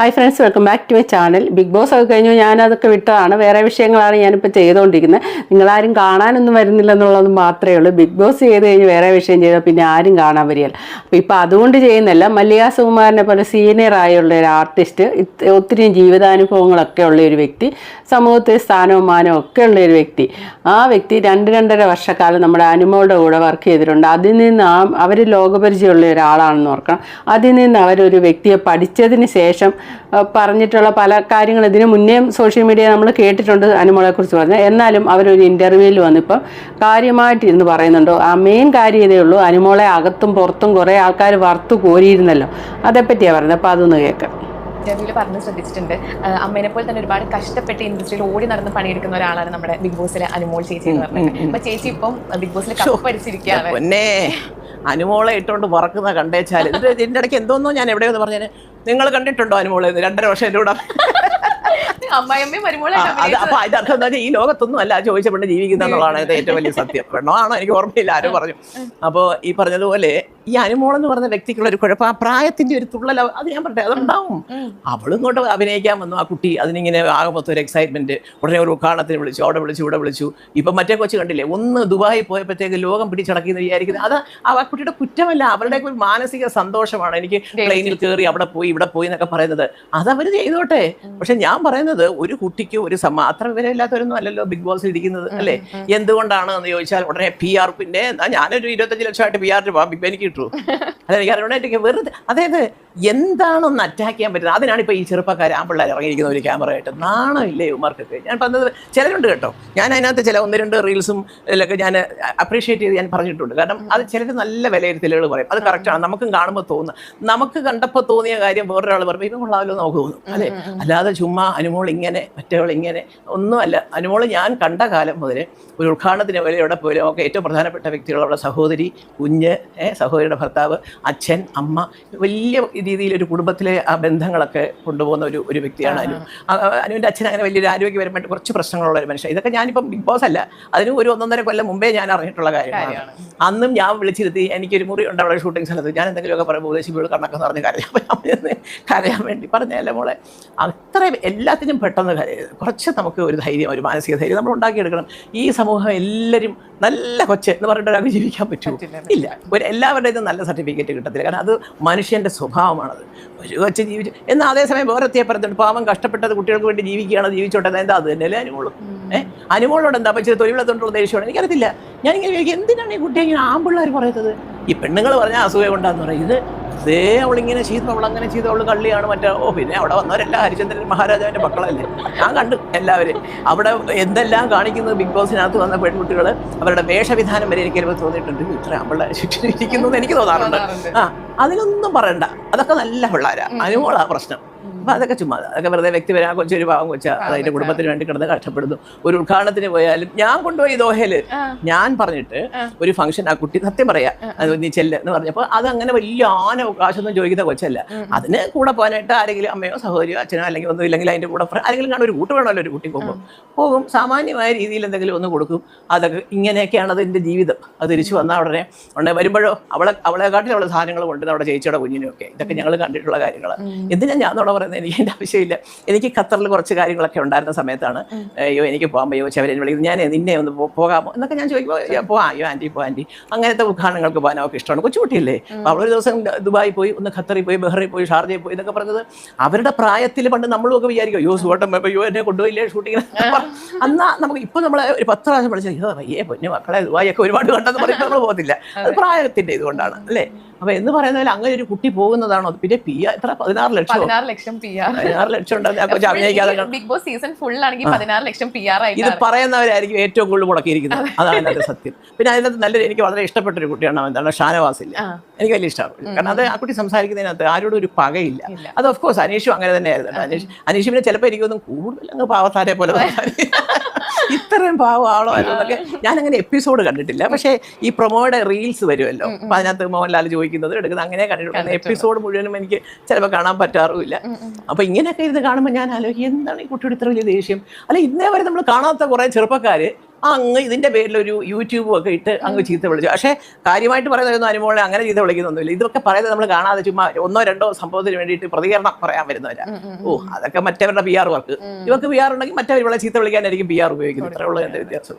Hi friends welcome back to my channel Bigg Boss ഒക്കെ കഴിഞ്ഞു. ഞാനതൊക്കെ വിട്ടതാണ്. വേറെ വിഷയങ്ങളാണ് ഞാനിപ്പോൾ ചെയ്തുകൊണ്ടിരിക്കുന്നത്. നിങ്ങളാരും കാണാനൊന്നും വരുന്നില്ല എന്നുള്ളത് മാത്രമേ ഉള്ളൂ. ബിഗ് ബോസ് ചെയ്ത് കഴിഞ്ഞ് വേറെ വിഷയം ചെയ്താൽ പിന്നെ ആരും കാണാൻ വരികയില്ല അപ്പോൾ ഇപ്പോൾ അതുകൊണ്ട് ചെയ്യുന്നില്ല മല്ലിക സുകുമാരനെ പോലെ സീനിയർ ആയുള്ള ഒരു ആർട്ടിസ്റ്റ് ഒത്തിരി ജീവിതാനുഭവങ്ങളൊക്കെ ഉള്ള ഒരു വ്യക്തി സമൂഹത്തിൽ സ്ഥാനവും മാനവും ഒക്കെ ഉള്ള ഒരു വ്യക്തി. ആ വ്യക്തി രണ്ട് രണ്ടര വർഷക്കാലം നമ്മുടെ അനുമോളുടെ കൂടെ വർക്ക് ചെയ്തിട്ടുണ്ട്. അതിൽ നിന്ന് ആ അവർ ലോകപരിചയമുള്ള ഒരാളാണെന്ന് ഓർക്കണം. അതിൽ നിന്ന് അവരൊരു വ്യക്തിയെ പഠിച്ചതിന് ശേഷം പറഞ്ഞിട്ടുള്ള പല കാര്യങ്ങൾ ഇതിനു മുന്നേ സോഷ്യൽ മീഡിയ നമ്മൾ കേട്ടിട്ടുണ്ട് അനുമോളെക്കുറിച്ച് പറഞ്ഞ്. എന്നാലും അവരൊരു ഇന്റർവ്യൂവിൽ വന്നിപ്പം കാര്യമായിട്ട് ഇരുന്ന് പറയുന്നുണ്ടോ. ആ മെയിൻ കാര്യം ഇതേ ഉള്ളൂ. അനുമോളെ അകത്തും പുറത്തും കുറേ ആൾക്കാർ വറുത്തു കോരിയിരുന്നല്ലോ. അതേപ്പറ്റിയാണ് പറയുന്നത്? അപ്പോൾ അതൊന്ന് കേൾക്കാം. ഇന്റർവ്യൂൽ പറഞ്ഞ് ശ്രദ്ധിച്ചിട്ടുണ്ട്. അമ്മേനെ പോലെ തന്നെ ഒരുപാട് കഷ്ടപ്പെട്ട് ഇൻഡസ്ട്രിയിൽ ഓടി നടന്ന് പണിയെടുക്കുന്ന ഒരാളാണ് നമ്മുടെ ബിഗ് ബോസിലെ അനുമോൾ ചേച്ചി എന്ന് പറഞ്ഞത് അപ്പൊ ചേച്ചി ഇപ്പം ബിഗ് ബോസിലെ കപ്പ് അടിച്ചിരിക്കുകയാണ് പൊന്നേ അനുമോളെ ഇട്ടുകൊണ്ട് പറക്കുന്ന കണ്ടേച്ചാൽ ഇതിന്റെ ഇടയ്ക്ക് എന്തോന്നോ ഞാൻ എവിടെയെന്ന് പറഞ്ഞാൽ നിങ്ങൾ കണ്ടിട്ടുണ്ടോ അനുമോളെ രണ്ടര വർഷം എന്റെ കൂടെ. അമ്മായിയമ്മയും അത് അപ്പൊ അതിന്റെ അർത്ഥം എന്താ വെച്ചാൽ ഈ ലോകത്തൊന്നും അല്ല ചോദിച്ച പെണ്ണ് ജീവിക്കുന്ന എന്നുള്ളതാണ് ഏറ്റവും വലിയ സത്യം. പെണ്ണോ ആണോ എനിക്ക് ഓർമ്മയില്ല ആരും പറഞ്ഞു. അപ്പോൾ ഈ പറഞ്ഞതുപോലെ ഈ അനുമോൾ എന്ന് പറഞ്ഞ വ്യക്തിക്കുള്ള ഒരു കുഴപ്പം ആ പ്രായത്തിന്റെ ഒരു തുള്ളൽ അത് ഞാൻ പറട്ടെ അതുണ്ടാവും. അവളും ഇങ്ങോട്ട് അഭിനയിക്കാൻ വന്നു. ആ കുട്ടി അതിനിങ്ങനെ ആകെ മൊത്തം ഒരു എക്സൈറ്റ്മെന്റ് ഉടനെ ഒരു ഉദ്ഘാടനത്തിന് വിളിച്ചു അവിടെ വിളിച്ചു ഇവിടെ വിളിച്ചു. ഇപ്പൊ മറ്റേ കൊച്ചു കണ്ടില്ലേ ഒന്ന് ദുബായി പോയപ്പോഴത്തേക്ക് ലോകം പിടിച്ചടക്കിയെന്ന് വിചാരിക്കുന്നത് അത് ആ കുട്ടിയുടെ കുറ്റമല്ല അവരുടെ ഒരു മാനസിക സന്തോഷമാണ്. എനിക്ക് പ്ലെയിനിൽ കയറി അവിടെ പോയി ഇവിടെ പോയി എന്നൊക്കെ പറയുന്നത്. അത് അവർ ചെയ്തോട്ടെ പക്ഷെ ഞാൻ പറയുന്നത് ഒരു കുട്ടിക്ക് ഒരു സമ്മ അത്ര വിവരമില്ലാത്തവരൊന്നും അല്ലല്ലോ ബിഗ് ബോസ് ഇരിക്കുന്നത് അല്ലേ? എന്തുകൊണ്ടാണ് എന്ന് ചോദിച്ചാൽ ഉടനെ പി ആർ പിന്നെ ഞാനൊരു ഇരുപത്തഞ്ച് ലക്ഷമായിട്ട് പി ആർ ബിഗ് എനിക്ക് കിട്ടു അല്ല എനിക്ക് അറിയണമായിട്ട് വെറുതെ അതായത് എന്താണെന്ന് അറ്റാക്ക് ചെയ്യാൻ പറ്റുന്നത്? അതിനാണ് ഇപ്പോൾ ഈ ചെറുപ്പക്കാർ ആ പിള്ളേർ ഇറങ്ങിയിരിക്കുന്ന ഒരു ക്യാമറ ആയിട്ട്. നാണമില്ലേ ഉമാർക്കൊക്കെ ഞാൻ പറഞ്ഞത് ചിലരുണ്ട് കേട്ടോ. ഞാൻ അതിനകത്ത് ചില ഒന്ന് രണ്ട് റീൽസും ഇതിലൊക്കെ ഞാൻ അപ്രീഷിയേറ്റ് ചെയ്ത് ഞാൻ പറഞ്ഞിട്ടുണ്ട്. കാരണം അത് ചിലർ നല്ല വിലയിരുത്തലുകൾ പറയും. അത് കറക്റ്റാണ് നമുക്കും കാണുമ്പോൾ തോന്നുന്നത് നമുക്ക് കണ്ടപ്പോൾ തോന്നിയ കാര്യം വേറൊരാൾ പറയും ഇപ്പം കൊള്ളാമല്ലോ നമുക്ക് തോന്നും. അല്ലേ? അല്ലാതെ ചുമ്മാ അനുമോൾ ഇങ്ങനെ മറ്റവൾ ഇങ്ങനെ ഒന്നുമല്ല. അനുമോൾ ഞാൻ കണ്ട കാലം മുതൽ ഒരു ഉദ്ഘാടനത്തിന് വിലയോടെ എവിടെ പോലും ഒക്കെ ഏറ്റവും പ്രധാനപ്പെട്ട വ്യക്തികൾ സഹോദരി കുഞ്ഞ് ഏ, സഹോദരിയുടെ ഭർത്താവ് അച്ഛൻ അമ്മ വലിയ രീതിയിൽ ഒരു കുടുംബത്തിലെ ആ ബന്ധങ്ങളൊക്കെ കൊണ്ടുപോകുന്ന ഒരു ഒരു വ്യക്തിയാണ് അനു. അനുവിന്റെ അച്ഛൻ അങ്ങനെ വലിയൊരു ആരോഗ്യപരമായിട്ട് കുറച്ച് പ്രശ്നങ്ങളുള്ള ഒരു മനുഷ്യൻ. ഇതൊക്കെ ഞാനിപ്പം ബിഗ് ബോസ് അല്ല. അതിന് ഒരു ഒന്നൊന്നര കൊല്ലം മുമ്പേ ഞാൻ അറിഞ്ഞിട്ടുള്ള കാര്യമാണ്. അന്നും ഞാൻ വിളിച്ചിരുത്തി എനിക്കൊരു മുറി ഉണ്ട് അവിടെ ഷൂട്ടിംഗ് സ്ഥലത്ത്. ഞാൻ എന്തെങ്കിലുമൊക്കെ പറയുമ്പോൾ ഉദ്ദേശിപ്പോൾ കണക്ക് നിറഞ്ഞ് കരയാൻ പറഞ്ഞത് കരയാൻ വേണ്ടി പറഞ്ഞല്ലേ മോളെ? അത്ര എല്ലാത്തിനും പെട്ടെന്ന് കുറച്ച് നമുക്ക് ഒരു ധൈര്യം ഒരു മാനസിക ധൈര്യം നമ്മൾ ഉണ്ടാക്കിയെടുക്കണം. ഈ സമൂഹം എല്ലാവരും നല്ല കൊച്ച് എന്ന് പറഞ്ഞിട്ട് ഒരാൾക്ക് ജീവിക്കാൻ പറ്റുമോ ഇല്ല. ഒരു എല്ലാവരുടെയും നല്ല സർട്ടിഫിക്കറ്റ് കിട്ടത്തില്ല. കാരണം അത് മനുഷ്യന്റെ സ്വഭാവമാണത്. ഒരു കൊച്ച് ജീവിച്ചു എന്നാൽ അതേസമയം വേറെ പറഞ്ഞിട്ട് പാവം കഷ്ടപ്പെട്ടത് കുട്ടികൾക്ക് വേണ്ടി ജീവിക്കുകയാണ് ജീവിച്ചോട്ടെ. എന്താ അത് തന്നെയല്ലേ അനുമോളും? ഏഹ്? അനുമോളോട് എന്താ? പറ്റിയത് തൊഴിലുള്ളതുകൊണ്ടുള്ള ദേഷ്യമാണ് എനിക്കറിയത്തില്ല. ഞാനിങ്ങനെ എന്തിനാണ് ഈ കുട്ടിയെ ഇങ്ങനെ ആമ്പിള്ളേർ പറയുന്നത്? ഈ പെണ്ണുങ്ങൾ പറഞ്ഞാൽ അസൂയ കൊണ്ടാന്ന് പറയും. ഇത് ഇതേ അവളിങ്ങനെ ചെയ്തു അവൾ അങ്ങനെ ചെയ്തു അവൾ കള്ളിയാണ് മറ്റേ ഓ പിന്നെ അവിടെ വന്നവരെല്ലാം ഹരിചന്ദ്രൻ മഹാരാജാവിന്റെ മക്കളല്ലേ? ഞാൻ കണ്ടു എല്ലാവരും അവിടെ എന്തെല്ലാം കാണിക്കുന്നത് ബിഗ് ബോസിനകത്ത് വന്ന പെൺകുട്ടികൾ അവരുടെ വേഷവിധാനം വരെ എനിക്ക് ചിലപ്പോൾ തോന്നിയിട്ടുണ്ട് ഇത്ര അവളെ ശിക്ഷിച്ചിരിക്കുന്നു എന്ന് എനിക്ക് തോന്നാറുണ്ട്. ആ അതിനൊന്നും പറയണ്ട. അതൊക്കെ നല്ല പിള്ളേരാ. അനുമോളാ പ്രശ്നം. അപ്പൊ അതൊക്കെ ചുമ്മാ അതൊക്കെ വെറുതെ വ്യക്തി ആ കൊച്ചൊരു പാവം കൊച്ച. അതിന്റെ കുടുംബത്തിന് വേണ്ടി കിടന്ന് കഷ്ടപ്പെടുന്നു. ഒരു ഉദ്ഘാടനത്തിന് പോയാലും ഞാൻ കൊണ്ടുപോയി ദോഹയിൽ. ഞാൻ പറഞ്ഞിട്ട് ഒരു ഫംഗ്ഷൻ ആ കുട്ടി സത്യം പറയാ. അത് നീ ചെല്ല് എന്ന് പറഞ്ഞപ്പോൾ അത് അങ്ങനെ വലിയ ആന അവകാശമൊന്നും ചോദിക്കുന്ന കൊച്ചല്ല. അതിന് കൂടെ പോകാനായിട്ട് ആരെങ്കിലും അമ്മയോ സഹോദരിയോ അച്ഛനോ അല്ലെങ്കിൽ ഒന്നും ഇല്ലെങ്കിൽ അതിന്റെ കൂടെ ആരെങ്കിലും കാണും ഒരു കൂട്ട് വേണമല്ലോ ഒരു കുട്ടി പോകുമ്പോൾ പോകും സാമാന്യമായ രീതിയിൽ എന്തെങ്കിലും ഒന്ന് കൊടുക്കും. അതൊക്കെ ഇങ്ങനെയൊക്കെയാണ് അതിന്റെ ജീവിതം. അത് തിരിച്ചു വന്നാൽ ഉടനെ ഉടനെ വരുമ്പോഴോ അവളെ അവളെക്കാട്ടിൽ അവളെ സാധനങ്ങൾ കൊണ്ടുവന്ന് അവിടെ ചേച്ചിയുടെ കുഞ്ഞിനും ഒക്കെ ഇതൊക്കെ ഞങ്ങൾ കണ്ടിട്ടുള്ള കാര്യങ്ങൾ എന്തിനാ ഞാൻ എന്നോട് പറയുന്നത് എനിക്ക് എന്റെ ആവശ്യമില്ല. എനിക്ക് ഖത്തറിൽ കുറച്ച് കാര്യങ്ങളൊക്കെ ഉണ്ടായിരുന്ന സമയത്താണ്. അയ്യോ എനിക്ക് പോകാൻ പയ്യോ ചവരെ വിളിക്കുന്നത് ഞാൻ നിന്നെ ഒന്ന് പോകാമോ? എന്നൊക്കെ ഞാൻ ചോദിക്കുമ്പോൾ "ഞാൻ പോവാം അയ്യോ ആന്റി പോ ആന്റി. അങ്ങനത്തെ ഉദ്ഘാടനങ്ങൾക്ക് പോകാൻ അവർക്ക് ഇഷ്ടമാണ്. കൊച്ചുകുട്ടിയല്ലേ? അപ്പോൾ അവളൊരു ദിവസം ദുബായി പോയി ഒന്ന് ഖത്തറിൽ പോയി ബഹ്റിൽ പോയി ഷാർജയിൽ പോയി എന്നൊക്കെ പറഞ്ഞത് അവരുടെ പ്രായത്തിൽ പണ്ട് നമ്മളും ഒക്കെ വിചാരിക്കും അയ്യോ സുഖം അയ്യോ എന്നെ കൊണ്ടുപോയില്ലേ ഷൂട്ടിങ്ങിന്? അന്നാ നമുക്ക് ഇപ്പോൾ നമ്മൾ ഒരു പത്ത് പ്രാവശ്യം പഠിച്ചാൽ അയ്യോ അയ്യേ പൊന്നു മക്കളെ ദുബായി ഒക്കെ ഒരുപാട് കണ്ടെന്ന് പറയുമ്പോൾ നമ്മൾ പോകുന്നില്ല അത് പ്രായത്തിന്റെ ഇതുകൊണ്ടാണ് അല്ലേ? അപ്പൊ എന്ന് പറയുന്നതിൽ അങ്ങനെ ഒരു കുട്ടി പോകുന്നതാണോ? പിന്നെ പി എത്ര പതിനാറ് ലക്ഷം. ലക്ഷം പി ആർ പതിനാറ് ബിഗ് ബോസ് സീസൺ ഫുൾ ആണെങ്കിൽ പതിനാറ് ലക്ഷം പി ആർ ഇത് പറയുന്നവരായിരിക്കും ഏറ്റവും കൂടുതൽ മുടക്കിയിരിക്കുന്നത്. അതാണ് അതിനകത്ത് സത്യം. പിന്നെ അതിനകത്ത് നല്ലൊരു എനിക്ക് വളരെ ഇഷ്ടപ്പെട്ട ഒരു കുട്ടിയാണ് എന്താണ്? ഷാനവാസില്ല. എനിക്ക് വലിയ ഇഷ്ടമാണ്. കാരണം അത് ആ കുട്ടി സംസാരിക്കുന്നതിനകത്ത് ആരോടും ഒരു പകയില്ല. അത് ഓഫ് കോഴ്സ് അനീഷും അങ്ങനെ തന്നെയായിരുന്നു. അനീഷ് അനീഷ് പിന്നെ ചിലപ്പോൾ എനിക്കൊന്നും കൂടുതൽ അങ്ങ് പാവത്താരെ പോലെ ഇത്രയും പാവമാണോ എന്നൊക്കെ ഞാൻ അങ്ങനെ എപ്പിസോഡ് കണ്ടിട്ടില്ല. പക്ഷേ ഈ പ്രൊമോയുടെ റീൽസ് വരുമല്ലോ. അപ്പൊ അതിനകത്ത് മോഹൻലാൽ ചോദിക്കുന്നത് എടുക്കുന്നത് അങ്ങനെ കണ്ടിട്ടുണ്ട് എപ്പിസോഡ് മുഴുവനും എനിക്ക് ചിലപ്പോൾ കാണാൻ പറ്റാറുമില്ല. അപ്പൊ ഇങ്ങനെയൊക്കെ ഇരുന്ന് കാണുമ്പോൾ ഞാൻ ആലോചിക്കും എന്താണ് ഈ കുട്ടിയുടെ ഇത്ര വലിയ ദേഷ്യം? അല്ല ഇന്നേ വരെ നമ്മൾ കാണാത്ത കുറെ ചെറുപ്പക്കാര് അങ്ങ് ഇതിന്റെ പേരിൽ ഒരു യൂട്യൂബും ഒക്കെ ഇട്ട് അങ്ങ് ചീത്ത വിളിച്ചു. പക്ഷേ കാര്യമായിട്ട് പറയുന്നതൊന്നും അനുമോളെ അങ്ങനെ ചീത്ത വിളിക്കുന്നൊന്നുമില്ല. ഇതൊക്കെ പറയുന്നത് നമ്മൾ കാണാതെ ചുമ്മാ ഒന്നോ രണ്ടോ സംഭവത്തിന് വേണ്ടിയിട്ട് പ്രതികരണം പറയാൻ വരുന്നവരാ. ഓ അതൊക്കെ മറ്റവരുടെ പി ആർ വർക്ക്. ഇവർക്ക് പി ആർ ഉണ്ടെങ്കിൽ മറ്റവർ ഇവിടെ ചീത്ത വിളിക്കാനായിരിക്കും പി ആർ ഉപയോഗിക്കുന്നത്. ഇത്രേ ഉള്ളൂ എന്റെ വ്യത്യാസം.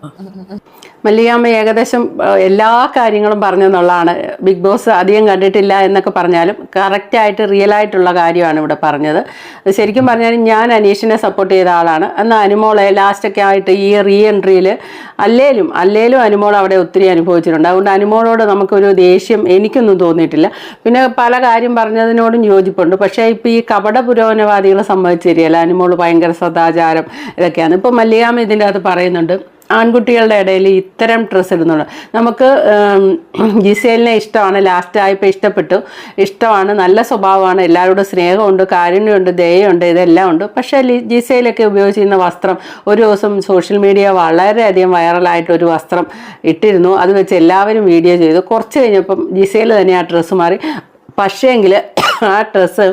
മല്ലികാമ്മ ഏകദേശം എല്ലാ കാര്യങ്ങളും പറഞ്ഞെന്നുള്ളതാണ്. ബിഗ് ബോസ് അധികം കണ്ടിട്ടില്ല എന്നൊക്കെ പറഞ്ഞാലും കറക്റ്റായിട്ട് റിയൽ ആയിട്ടുള്ള കാര്യമാണ് ഇവിടെ പറഞ്ഞത്. ശരിക്കും പറഞ്ഞാൽ ഞാൻ അനീഷിനെ സപ്പോർട്ട് ചെയ്ത ആളാണ്. എന്നാൽ അനുമോളെ ലാസ്റ്റൊക്കെ ആയിട്ട് ഈ റീ എൻട്രിയിൽ അല്ലേലും അല്ലേലും അനുമോൾ അവിടെ ഒത്തിരി അനുഭവിച്ചിട്ടുണ്ട്. അതുകൊണ്ട് അനുമോളോട് നമുക്കൊരു ദേഷ്യം എനിക്കൊന്നും തോന്നിയിട്ടില്ല. പിന്നെ പല കാര്യം പറഞ്ഞതിനോടും യോജിപ്പുണ്ട്. പക്ഷേ ഇപ്പോൾ ഈ കപട പുരോഗമനവാദികളെ സംബന്ധിച്ച് ശരിയല്ല. അനുമോൾ ഭയങ്കര സദാചാരം ഇതൊക്കെയാണ്. ഇപ്പോൾ മല്ലികാമ ഇതിന്റെ അകത്ത് പറയുന്നുണ്ട്. ആൺകുട്ടികളുടെ ഇടയിൽ ഇത്തരം ഡ്രസ്സ് ഇടുന്നുണ്ട്. നമുക്ക് ജിസേലിനെ ഇഷ്ടമാണ് ലാസ്റ്റ് ആയപ്പോൾ ഇഷ്ടപ്പെട്ടു. ഇഷ്ടമാണ് നല്ല സ്വഭാവമാണ് എല്ലാവരോടും സ്നേഹമുണ്ട് കാരുണ്യമുണ്ട് ദയുണ്ട് ഇതെല്ലാം ഉണ്ട്. പക്ഷേ ജിസേലൊക്കെ ഉപയോഗിച്ചിരുന്ന വസ്ത്രം ഒരു ദിവസം സോഷ്യൽ മീഡിയ വളരെയധികം വൈറലായിട്ട് ഒരു വസ്ത്രം ഇട്ടിരുന്നു. അത് വെച്ച് എല്ലാവരും വീഡിയോ ചെയ്തു. കുറച്ച് കഴിഞ്ഞപ്പം ജിസേൽ തന്നെ ആ ഡ്രസ്സ് മാറി. പക്ഷേങ്കിൽ ആ ഡ്രസ്സ്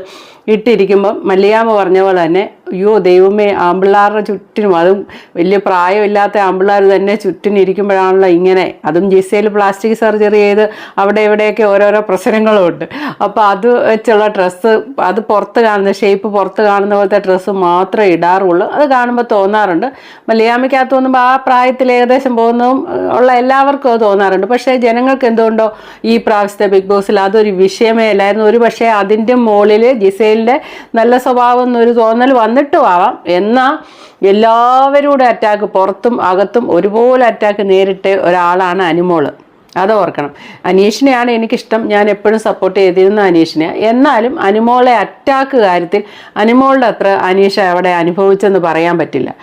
ഇട്ടിരിക്കുമ്പം മല്ലിയാമ്മ പറഞ്ഞ പോലെ തന്നെ അയ്യോ ദൈവമേ ആമ്പിള്ളാരുടെ ചുറ്റിനും അതും വലിയ പ്രായമില്ലാത്ത ആമ്പിള്ളാർ തന്നെ ചുറ്റിനിരിക്കുമ്പോഴാണല്ലോ ഇങ്ങനെ. അതും ജിസയിൽ പ്ലാസ്റ്റിക് സർജറി ചെയ്ത് അവിടെ ഇവിടെയൊക്കെ ഓരോരോ പ്രശ്നങ്ങളും ഉണ്ട് അപ്പോൾ അത് വെച്ചുള്ള ഡ്രസ്സ് അത് പുറത്ത് കാണുന്ന ഷേപ്പ് പുറത്ത് കാണുന്ന പോലത്തെ ഡ്രസ്സ് മാത്രമേ ഇടാറുള്ളൂ. അത് കാണുമ്പോൾ തോന്നാറുണ്ട്. മലയാമിക്കകത്ത് തോന്നുമ്പോൾ ആ പ്രായത്തിൽ ഏകദേശം പോകുന്നതും ഉള്ള എല്ലാവർക്കും അത് തോന്നാറുണ്ട്. പക്ഷേ ജനങ്ങൾക്ക് എന്തുകൊണ്ടോ ഈ പ്രാവശ്യത്തെ ബിഗ് ബോസിൽ അതൊരു വിഷയമേ അല്ലായിരുന്നു. ഒരു പക്ഷേ അതിന്റെ മുകളിൽ ജിസേലിന്റെ നല്ല സ്വഭാവം എന്നൊരു തോന്നൽ വന്നിട്ടും ആവാം. എന്നാൽ എല്ലാവരുടെ അറ്റാക്ക് പുറത്തും അകത്തും ഒരുപോലെ അറ്റാക്ക് നേരിട്ട ഒരാളാണ് അനുമോൾ. അത് ഓർക്കണം. അനീഷിനെയാണ് എനിക്കിഷ്ടം. ഞാൻ എപ്പോഴും സപ്പോർട്ട് ചെയ്തിരുന്ന അനീഷിനെ. എന്നാലും അനുമോളെ അറ്റാക്ക് കാര്യത്തിൽ അനുമോളുടെ അത്ര അനീഷ അവിടെ അനുഭവിച്ചെന്ന് പറയാൻ പറ്റില്ല.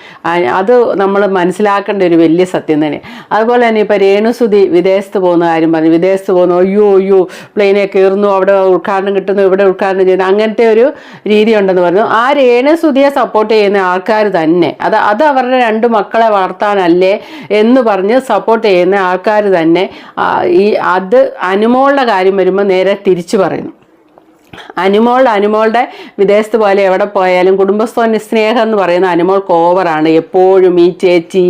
അത് നമ്മൾ മനസ്സിലാക്കേണ്ട ഒരു വലിയ സത്യം തന്നെ. അതുപോലെ തന്നെ ഇപ്പോൾ രേണുസുതി വിദേശത്ത് പോകുന്ന കാര്യം പറഞ്ഞു. വിദേശത്ത് പോകുന്നു അയ്യോ അയ്യോ പ്ലെയിനെ കയറുന്നു അവിടെ ഉദ്ഘാടനം കിട്ടുന്നു ഇവിടെ ഉദ്ഘാടനം ചെയ്യുന്നു അങ്ങനത്തെ ഒരു രീതി ഉണ്ടെന്ന് പറഞ്ഞു. ആ രേണുസുതിയെ സപ്പോർട്ട് ചെയ്യുന്ന ആൾക്കാർ തന്നെ അത് അത് അവരുടെ രണ്ട് മക്കളെ വളർത്താനല്ലേ എന്ന് പറഞ്ഞ് സപ്പോർട്ട് ചെയ്യുന്ന ആൾക്കാർ തന്നെ ഈ അത് അനുമോളുടെ കാര്യം വരുമ്പോൾ നേരെ തിരിച്ചു പറയുന്നു. അനുമോൾ അനുമോളുടെ വിദേശത്ത് പോലെ എവിടെ പോയാലും കുടുംബസ്ഥ സ്നേഹം എന്ന് പറയുന്ന അനുമോൾക്ക് ഓവറാണ് എപ്പോഴും ഈ ചേച്ചി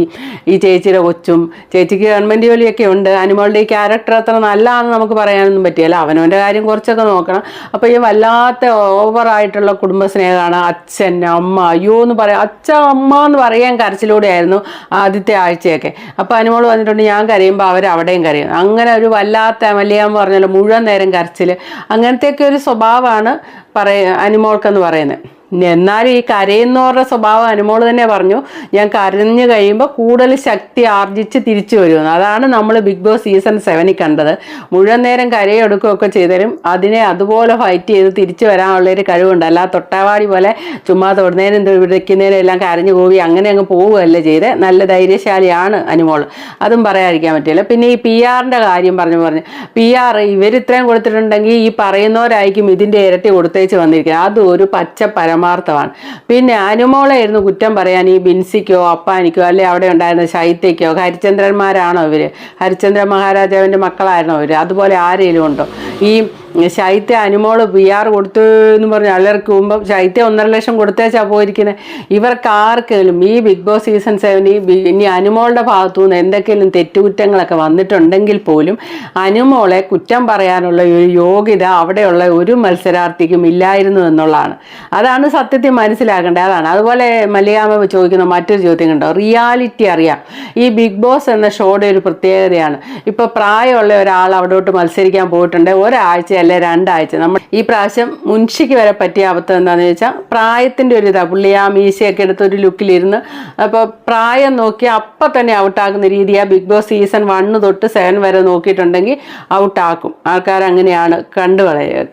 ഈ ചേച്ചിയുടെ കൊച്ചും ചേച്ചിക്ക് ഗവൺമെന്റ് ജോലിയൊക്കെ ഉണ്ട്. അനുമോളുടെ ഈ ക്യാരക്ടർ അത്ര നല്ലതാണെന്ന് നമുക്ക് പറയാനൊന്നും പറ്റിയല്ല അവനവന്റെ കാര്യം കുറച്ചൊക്കെ നോക്കണം. അപ്പോൾ ഈ വല്ലാത്ത ഓവറായിട്ടുള്ള കുടുംബ സ്നേഹമാണ് അച്ഛൻ അമ്മ അയ്യോ എന്ന് പറയാം അച്ഛ അമ്മ എന്ന് പറയാൻ കരച്ചിലൂടെയായിരുന്നു ആദ്യത്തെ ആഴ്ചയൊക്കെ. അപ്പോൾ അനിമോൾ വന്നിട്ടുണ്ട് ഞാൻ കരയുമ്പോൾ അവർ അവിടെയും കരയും. അങ്ങനെ ഒരു വല്ലാത്ത മല്ലിയാന്ന് പറഞ്ഞല്ലോ മുഴുവൻ നേരം കരച്ചിൽ അങ്ങനത്തെയൊക്കെ ഒരു സ്വഭാവമാണ് പറയ അനുമോൾക്കെന്ന് പറയുന്നത്. എന്നാലും ഈ കരയുന്നവരുടെ സ്വഭാവം അനുമോൾ തന്നെ പറഞ്ഞു. ഞാൻ കരഞ്ഞു കഴിയുമ്പോൾ കൂടുതൽ ശക്തി ആർജിച്ച് തിരിച്ചു വരുമെന്ന് അതാണ് നമ്മൾ ബിഗ് ബോസ് സീസൺ സെവനിൽ കണ്ടത്. മുഴുവൻ നേരം കരയെടുക്കുകയൊക്കെ ചെയ്തരും അതിനെ അതുപോലെ ഫൈറ്റ് ചെയ്ത് തിരിച്ചു വരാനുള്ളൊരു കഴിവുണ്ട്. അല്ലാതെ തൊട്ടാവാടി പോലെ ചുമ്മാ തൊടുന്നതിനും വിടയ്ക്കുന്നതിനും എല്ലാം കരഞ്ഞു പോയി അങ്ങനെ അങ്ങ് പോവുകയല്ല ചെയ്ത്. നല്ല ധൈര്യശാലിയാണ് അനുമോൾ അതും പറയാതിരിക്കാൻ പറ്റില്ല. പിന്നെ ഈ പി ആറിന്റെ കാര്യം പറഞ്ഞു പറഞ്ഞു. പി ആർ ഇവരിത്രയും കൊടുത്തിട്ടുണ്ടെങ്കിൽ ഈ പറയുന്നവരായിരിക്കും ഇതിന്റെ ഇരട്ടി കൊടുത്തേച്ച് വന്നിരിക്കുന്നത്. അതും ഒരു പച്ച പരമാർത്ഥമാണ്. പിന്നെ അനുമോളായിരുന്നു കുറ്റം പറയാൻ ഈ ബിൻസിക്കോ അപ്പാനിക്കോ അല്ലെ അവിടെ ഉണ്ടായിരുന്ന ശൈത്യക്കോ ഹരിചന്ദ്രന്മാരാണോ ഇവർ ഹരിചന്ദ്ര മഹാരാജാവിന്റെ മക്കളായിരുന്നോ ഇവർ അതുപോലെ ആരെങ്കിലും ഉണ്ടോ? ഈ ശൈത്യ അനുമോൾ പി ആർ കൊടുത്തു എന്ന് പറഞ്ഞ് അലർക്ക് മുമ്പ് ശൈത്യ ഒന്നര ലക്ഷം കൊടുത്തേച്ചാ പോയിരിക്കുന്നത് ഇവർക്ക് ആർക്കെങ്കിലും ഈ ബിഗ് ബോസ് സീസൺ സെവൻ ഈ ഇനി അനുമോളുടെ ഭാഗത്തു നിന്ന് എന്തൊക്കെയും തെറ്റുകുറ്റങ്ങളൊക്കെ വന്നിട്ടുണ്ടെങ്കിൽ പോലും അനുമോളെ കുറ്റം പറയാനുള്ള ഒരു യോഗ്യത അവിടെയുള്ള ഒരു മത്സരാർത്ഥിക്കും ഇല്ലായിരുന്നു എന്നുള്ളതാണ്. അതാണ് സത്യത്തെ മനസ്സിലാക്കേണ്ടത്. അതാണ്. അതുപോലെ മല്ലികാമ ചോദിക്കുന്ന മറ്റൊരു ചോദ്യം കണ്ടോ? റിയാലിറ്റി അറിയാം. ഈ ബിഗ് ബോസ് എന്ന ഷോയുടെ ഒരു പ്രത്യേകതയാണ്. ഇപ്പോൾ പ്രായമുള്ള ഒരാൾ അവിടോട്ട് മത്സരിക്കാൻ പോയിട്ടുണ്ട്. ഒരാഴ്ച അല്ല രണ്ടാഴ്ച? നമ്മൾ ഈ പ്രാവശ്യം മുൻഷിക്ക് വരെ പറ്റിയ അബദ്ധം എന്താണെന്ന് ചോദിച്ചാൽ പ്രായത്തിന്റെ ഒരു ഇതാണ് പുള്ളി ആ മീശയൊക്കെ എടുത്ത് ഒരു ലുക്കിലിരുന്ന് അപ്പോൾ പ്രായം നോക്കി അപ്പം തന്നെ ഔട്ടാക്കുന്ന രീതിയാണ് ബിഗ് ബോസ് സീസൺ വണ്ണ് തൊട്ട് സെവൻ വരെ നോക്കിയിട്ടുണ്ടെങ്കിൽ ഔട്ടാക്കും. ആൾക്കാർ അങ്ങനെയാണ് കണ്ടു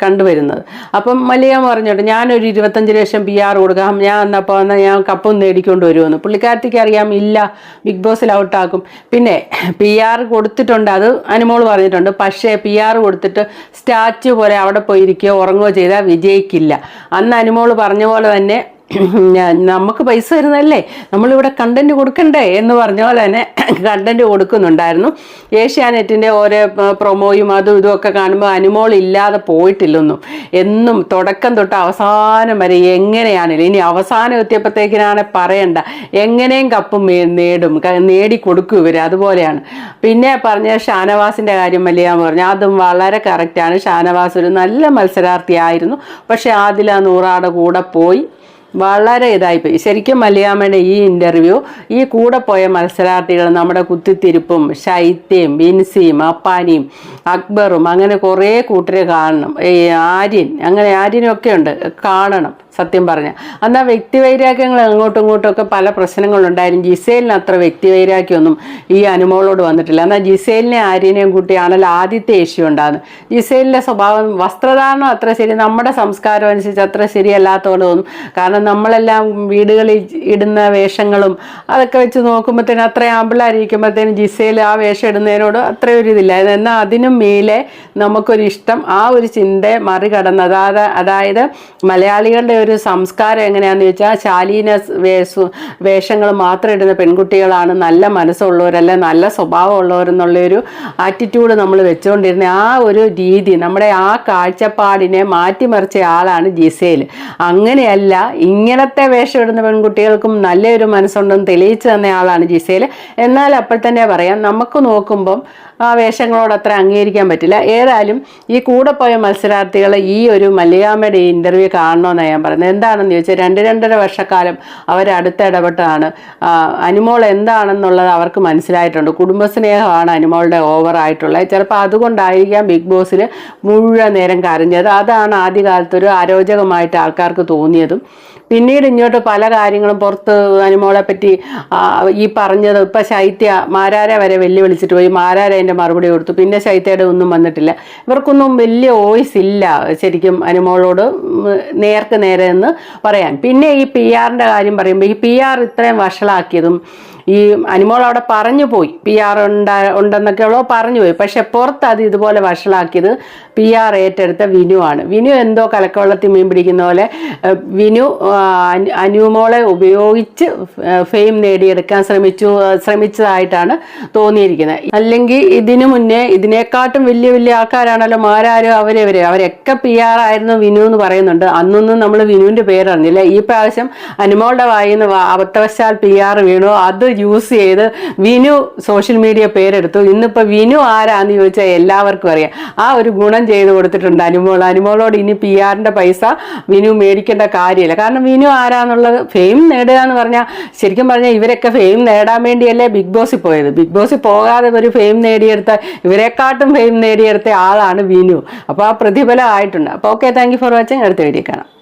കണ്ടുവരുന്നത്. അപ്പം മല്ലിക പറഞ്ഞോട്ടെ ഞാനൊരു ഇരുപത്തഞ്ച് ലക്ഷം പി ആർ കൊടുക്കാം. ഞാൻ എന്നപ്പോൾ വന്നാൽ ഞാൻ കപ്പും നേടിക്കൊണ്ട് വരുമെന്ന്. പുള്ളിക്കാരത്തിക്ക് അറിയാം ഇല്ല ബിഗ് ബോസിൽ ഔട്ടാക്കും. പിന്നെ പി ആർ കൊടുത്തിട്ടുണ്ട് അത് അനുമോൾ പറഞ്ഞിട്ടുണ്ട്. പക്ഷേ പി ആർ കൊടുത്തിട്ട് സ്റ്റാച്ചു പോലെ അവിടെ പോയിരിക്കുകയോ ഉറങ്ങുകയോ ചെയ്താൽ വിജയിക്കില്ല. അന്ന് അനുമോൾ പറഞ്ഞ പോലെ തന്നെ നമുക്ക് പൈസ തരുന്നതല്ലേ? നമ്മളിവിടെ കണ്ടന്റ് കൊടുക്കണ്ടേ എന്ന് പറഞ്ഞ പോലെ തന്നെ കണ്ടന്റ് കൊടുക്കുന്നുണ്ടായിരുന്നു. ഏഷ്യാനെറ്റിന്റെ ഓരോ പ്രൊമോയും അതും ഇതും ഒക്കെ കാണുമ്പോൾ അനുമോൾ ഇല്ലാതെ പോയിട്ടില്ലൊന്നും. എന്നും തുടക്കം തൊട്ട് അവസാനം വരെ എങ്ങനെയാണെങ്കിലും ഇനി അവസാനം എത്തിയപ്പോഴത്തേക്കിനാണ് പറയണ്ട. എങ്ങനെയും കപ്പ് നേടും. നേടിക്കൊടുക്കും നേടി കൊടുക്കും ഇവർ അതുപോലെയാണ്. പിന്നെ പറഞ്ഞ ഷാനവാസിന്റെ കാര്യം വലിയ പറഞ്ഞു. അതും വളരെ കറക്റ്റാണ് ഷാനവാസ് ഒരു നല്ല മത്സരാർത്ഥിയായിരുന്നു. പക്ഷേ ആദില നൂറാടെ കൂടെ പോയി. വളരെ ഇതായിപ്പോയി ശരിക്കും മലയാമ്മയുടെ ഈ ഇന്റർവ്യൂ ഈ കൂടെ പോയ മത്സരാർത്ഥികൾ നമ്മുടെ കുത്തിത്തിരിപ്പും ശൈത്യയും ബിൻസിയും അപ്പാനിയും അക്ബറും അങ്ങനെ കുറേ കൂട്ടരെ കാണണം. ഈ ആര്യൻ അങ്ങനെ ആര്യനൊക്കെ ഉണ്ട്. കാണണം. സത്യം പറഞ്ഞാൽ അന്ന് ആ വ്യക്തിവൈരാഗ്യങ്ങൾ അങ്ങോട്ടും ഇങ്ങോട്ടും ഒക്കെ പല പ്രശ്നങ്ങളുണ്ടായിരുന്നു. ജിസേലിന് അത്ര വ്യക്തിവൈരാഗ്യമൊന്നും ഈ അനുമോളോട് വന്നിട്ടില്ല. എന്നാൽ ജിസേലിനെ ആര്യനെയും കൂട്ടിയാണല്ലോ ആദ്യത്തെ ഇഷ്യൂ ഉണ്ടാകുന്നത്. ജിസേലിന്റെ സ്വഭാവം വസ്ത്രധാരണം അത്ര ശരി നമ്മുടെ സംസ്കാരം അനുസരിച്ച് അത്ര ശരിയല്ലാത്തതുകൊണ്ട് തോന്നും. കാരണം നമ്മളെല്ലാം വീടുകളിൽ ഇടുന്ന വേഷങ്ങളും അതൊക്കെ വെച്ച് നോക്കുമ്പോഴത്തേനും അത്ര ആമ്പിളായിരിക്കുമ്പോഴത്തേനും ജിസേൽ ആ വേഷം ഇടുന്നതിനോട് അത്ര ഒരു ഇതില്ല. എന്നാൽ അതിനും മേലെ നമുക്കൊരു ഇഷ്ടം ആ ഒരു ചിന്ത മറികടന്ന് അതായത് അതായത് മലയാളികളുടെ ഒരു സംസ്കാരം എങ്ങനെയാണെന്ന് ചോദിച്ചാൽ ശാലീന വേഷ വേഷങ്ങൾ മാത്രം ഇടുന്ന പെൺകുട്ടികളാണ്. നല്ല മനസ്സുള്ളവരല്ല നല്ല സ്വഭാവമുള്ളവരെന്നുള്ളൊരു ആറ്റിറ്റ്യൂഡ് നമ്മൾ വെച്ചുകൊണ്ടിരുന്ന ആ ഒരു രീതി നമ്മുടെ ആ കാഴ്ചപ്പാടിനെ മാറ്റിമറിച്ച ആളാണ് ജിസേൽ അങ്ങനെയല്ല ഇങ്ങനത്തെ വേഷം ഇടുന്ന പെൺകുട്ടികൾക്കും നല്ലൊരു മനസ്സുണ്ടെന്ന് തെളിയിച്ചു തന്ന ആളാണ് ജിസേൽ എന്നാൽ അപ്പോൾ തന്നെ പറയാം നമുക്ക് നോക്കുമ്പം ആ വേഷങ്ങളോട് അത്ര അംഗീകരിക്കാൻ പറ്റില്ല. ഏതായാലും ഈ കൂടെ പോയ മത്സരാർത്ഥികളെ ഈ ഒരു മലയാമ്മയുടെ ഇന്റർവ്യൂ കാണണമെന്നാണ് ഞാൻ പറയുന്നത് എന്താണെന്ന് ചോദിച്ചാൽ രണ്ട് രണ്ടര വർഷക്കാലം അവർ അടുത്ത ഇടപെട്ടാണ് അനുമോൾ എന്താണെന്നുള്ളത് അവർക്ക് മനസ്സിലായിട്ടുണ്ട്. കുടുംബസ്നേഹമാണ് അനുമോളുടെ ഓവറായിട്ടുള്ളത് ചിലപ്പോൾ അതുകൊണ്ടായിരിക്കാം ബിഗ് ബോസിൽ മുഴുവൻ നേരം കരഞ്ഞത്. അതാണ് ആദ്യകാലത്ത് ഒരു അരോചകമായിട്ട് ആൾക്കാർക്ക് തോന്നിയതും. പിന്നീട് ഇങ്ങോട്ട് പല കാര്യങ്ങളും പുറത്ത് അനുമോളെ പറ്റി ഈ പറഞ്ഞത്. ഇപ്പം ശൈത്യ മാരാര വരെ വെല്ലുവിളിച്ചിട്ട് പോയി. മാരാര അതിന്റെ മറുപടി കൊടുത്തു. പിന്നെ ശൈത്യയുടെ ഒന്നും വന്നിട്ടില്ല. ഇവർക്കൊന്നും വലിയ വോയിസ് ഇല്ല ശരിക്കും അനുമോളോട് നേർക്ക് നേരെ എന്ന് പറയാൻ. പിന്നെ ഈ പി ആറിന്റെ കാര്യം പറയുമ്പോൾ ഈ പി ആർ ഇത്രയും വഷളാക്കിയതും ഈ അനിമോൾ അവിടെ പറഞ്ഞു പോയി. പി ആർ ഉണ്ടാ ഉണ്ടെന്നൊക്കെ ഉള്ളോ പറഞ്ഞു പോയി. പക്ഷെ പുറത്ത് അത് ഇതുപോലെ വഷളാക്കിയത് പി ആർ ഏറ്റെടുത്ത വിനു ആണ്. വിനു എന്തോ കലക്കവെള്ളത്തിൽ മീൻ പിടിക്കുന്ന പോലെ വിനു അനുമോളെ ഉപയോഗിച്ച് ഫെയിം നേടിയെടുക്കാൻ ശ്രമിച്ചു ശ്രമിച്ചതായിട്ടാണ് തോന്നിയിരിക്കുന്നത്. അല്ലെങ്കിൽ ഇതിനു മുന്നേ ഇതിനെക്കാട്ടും വലിയ വലിയ ആൾക്കാരാണല്ലോ മാരാരും അവരെവരെ അവരൊക്കെ പി ആർ ആയിരുന്നു വിനു എന്ന് പറയുന്നുണ്ട്. അന്നൊന്നും നമ്മൾ വിനുവിന്റെ പേരറിഞ്ഞില്ല. ഈ പ്രാവശ്യം അനുമോളുടെ വായിന്ന് അബദ്ധവശാൽ പി ആർ വീണു. അത് യൂസ് ചെയ്ത് വിനു സോഷ്യൽ മീഡിയ പേരെടുത്തു. ഇന്നിപ്പോൾ വിനു ആരാന്ന് ചോദിച്ചാൽ എല്ലാവർക്കും അറിയാം. ആ ഒരു ഗുണം ചെയ്ത് കൊടുത്തിട്ടുണ്ട് അനുമോൾ. അനുമോളോട് ഇനി പി ആറിന്റെ പൈസ വിനു മേടിക്കേണ്ട കാര്യമില്ല. കാരണം വിനു ആരാന്നുള്ളത് ഫെയിം നേടുക എന്ന് പറഞ്ഞാൽ ശരിക്കും പറഞ്ഞാൽ ഇവരൊക്കെ ഫെയിം നേടാൻ വേണ്ടിയല്ലേ ബിഗ് ബോസിൽ പോയത്. ബിഗ് ബോസിൽ പോകാതെ ഒരു ഫെയിം നേടിയെടുത്ത ഇവരെക്കാട്ടും ഫെയിം നേടിയെടുത്ത ആളാണ് വിനു. അപ്പോൾ ആ പ്രതിഫലം ആയിട്ടുണ്ട്. അപ്പോൾ okay thank you for watching അടുത്ത വീഡിയോ കാണാം.